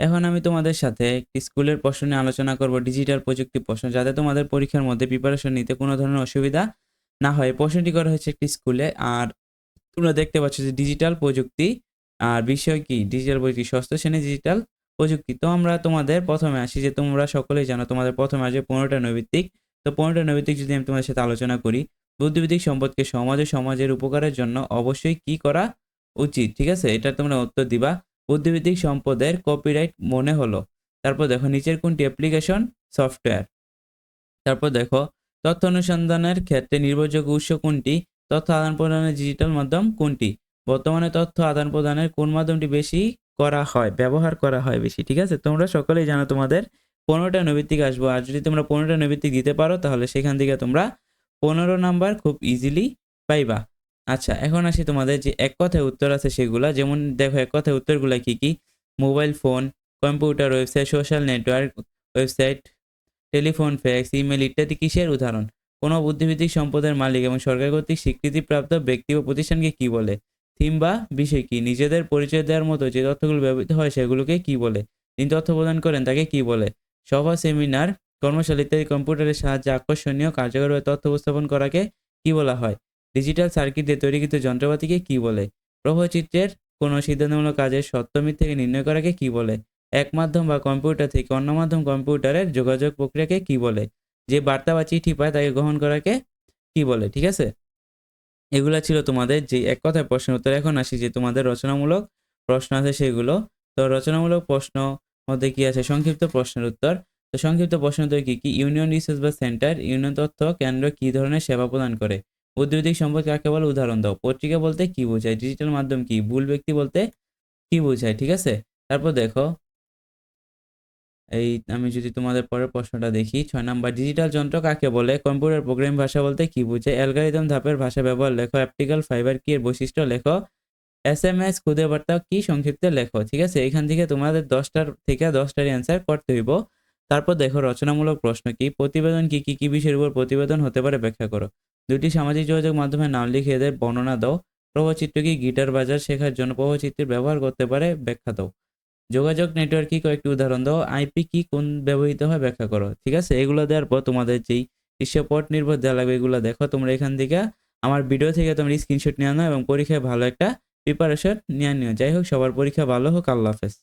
এখন আমি তোমাদের সাথে একটি স্কুলের প্রশ্ন নিয়ে আলোচনা করব ডিজিটাল প্রযুক্তি প্রশ্ন, যাতে তোমাদের পরীক্ষার মধ্যে প্রিপারেশন নিতে কোনো ধরনের অসুবিধা না হয়। প্রশ্নটি করা হয়েছে একটি স্কুলে, আর তোমরা দেখতে পাচ্ছ যে ডিজিটাল প্রযুক্তি আর বিষয় কি? ডিজিটাল প্রযুক্তি, ষষ্ঠ শ্রেণি ডিজিটাল প্রযুক্তি। তো আমরা তোমাদের প্রথমে আসি যে তোমরা সকলেই জানো, তোমাদের প্রথমে আসবে পনেরোটা নৈবিত্তিক। তো পনেরোটা নৈবিত্তিক যদি আমি তোমাদের সাথে আলোচনা করি বুদ্ধিভিত্তিক সম্পদকে সমাজ সমাজের উপকারের জন্য অবশ্যই কি করা উচিত? ঠিক আছে? এটা তোমরা উত্তর দিবা। বুদ্ধিভিত্তিক সম্পদের কপিরাইট মনে হলো। তারপর দেখো, নিচের কোনটি? অ্যাপ্লিকেশন সফটওয়্যার তারপর দেখো, তথ্য অনুসন্ধানের ক্ষেত্রে নির্ভরযোগ্য উৎস কোনটি? তথ্য আদান প্রদানের ডিজিটাল মাধ্যম কোনটি? বর্তমানে তথ্য আদান প্রদানের কোন মাধ্যমটি বেশি করা হয়, ব্যবহার করা হয় বেশি, ঠিক আছে? তোমরা সকলেই জানো তোমাদের পনেরোটা নৈবিত্তিক আসব। আর যদি তোমরা পনেরোটা নৈবিত্তিক দিতে পারো, তাহলে সেখান থেকে তোমরা পনেরো নাম্বার খুব ইজিলি পাইবা। আচ্ছা এখন আসি তোমাদের যে এক কথায় উত্তর আছে সেগুলা। যেমন দেখো, এক কথায় উত্তরগুলো কি কি? Mobile phone, computer website, social network, website, telephone, fax, email ইত্যাদি কিসের উদাহরণ? কোনো বুদ্ধিভিত্তিক সম্পদের মালিক এবং সরকার কর্তৃক স্বীকৃতিপ্রাপ্ত ব্যক্তি বা প্রতিষ্ঠানকে কি বলে? থিম বা বিষয় কি? নিজেদের পরিচয় দেওয়ার মতো যে তথ্যগুলো ব্যবহৃত হয় সেগুলোকে কি বলে? তিনি তথ্য প্রদান করেন, তাকে কি বলে? সভা, সেমিনার, কর্মশালা ইত্যাদি কম্পিউটারের সাহায্যে আকর্ষণীয় কার্যকরভাবে তথ্য উপস্থাপন করাকে কি বলা হয়? ডিজিটাল সার্কিট দিয়ে তৈরিকৃত যন্ত্রপাতিকে কি বলে? প্রভাচিত্রের কোনো সিদ্ধান্তমূলক কাজের সত্য মিথ্যাকে নির্ণয় করাকে কি বলে? এক মাধ্যম বা কম্পিউটার থেকে অন্য মাধ্যম কম্পিউটারের যোগাযোগ প্রক্রিয়াকে কি বলে? যে বার্তা বা চিঠি পায় তাকে গ্রহণ করাকে কি বলে? ঠিক আছে? এগুলো ছিল তোমাদের যে এক কথায় প্রশ্নের উত্তর। এখন আসি যে তোমাদের রচনামূলক প্রশ্ন আছে সেগুলো। তো রচনামূলক প্রশ্ন মধ্যে কি আছে? সংক্ষিপ্ত প্রশ্নের উত্তর। তো সংক্ষিপ্ত প্রশ্ন উত্তর কি কি? ইউনিয়ন রিসার্চ বা সেন্টার, ইউনিয়ন তথ্য কেন্দ্র কি ধরনের সেবা প্রদান করে? বুদ্ধিভিত্তিক সম্পদ কাকে বলে? উদাহরণ দাও। পত্রিকা বলতে কি বোঝায়? ডিজিটাল মাধ্যম কি? ভুল ব্যক্তি বলতে কি বোঝায়? ঠিক আছে? তারপর দেখো। এই আমি যদি তোমাদের পরের প্রশ্নটা দেখি, ছয় নাম্বার ডিজিটাল যন্ত্র কাকে বলে? কম্পিউটার প্রোগ্রাম ভাষা বলতে কি বোঝায়? অ্যালগারিদম ধাপের ভাষা ব্যবহার লেখো। অ্যাপটিক্যাল ফাইবার কি এর বৈশিষ্ট্য লেখো। এস এম এস খুদে বার্তা কি সংক্ষিপ্তে লেখো? ঠিক আছে? এখান থেকে তোমাদের দশটার থেকে দশটার অ্যান্সার করতে হইব। তারপর দেখো, রচনামূলক প্রশ্ন কি? প্রতিবেদন কি? কি কি বিষয়ের উপর প্রতিবেদন হতে পারে ব্যাখ্যা করো। দুটি সামাজিক যোগাযোগ মাধ্যমে নাম লিখে এদের বর্ণনা দাও। প্রভাচিত্র কি গিটার বাজার শেখার জন্য প্রভাচিত্রের ব্যবহার করতে পারে, ব্যাখ্যা দাও। যোগাযোগ নেটওয়ার্ক কি কয়েকটি উদাহরণ দাও। আইপি কি কোন ব্যবহৃত হয় ব্যাখ্যা করো, ঠিক আছে? এগুলো দেওয়ার পর তোমাদের যেই দৃশ্যপট নির্ভর দেওয়া লাগবে এগুলো দেখো। তোমরা এখান থেকে আমার ভিডিও থেকে তোমরা স্ক্রিনশট নিয়ে নাও এবং পরীক্ষায় ভালো একটা প্রিপারেশন নিয়ে নিও। যাই হোক, সবার পরীক্ষা ভালো হোক। আল্লাহ হাফেজ।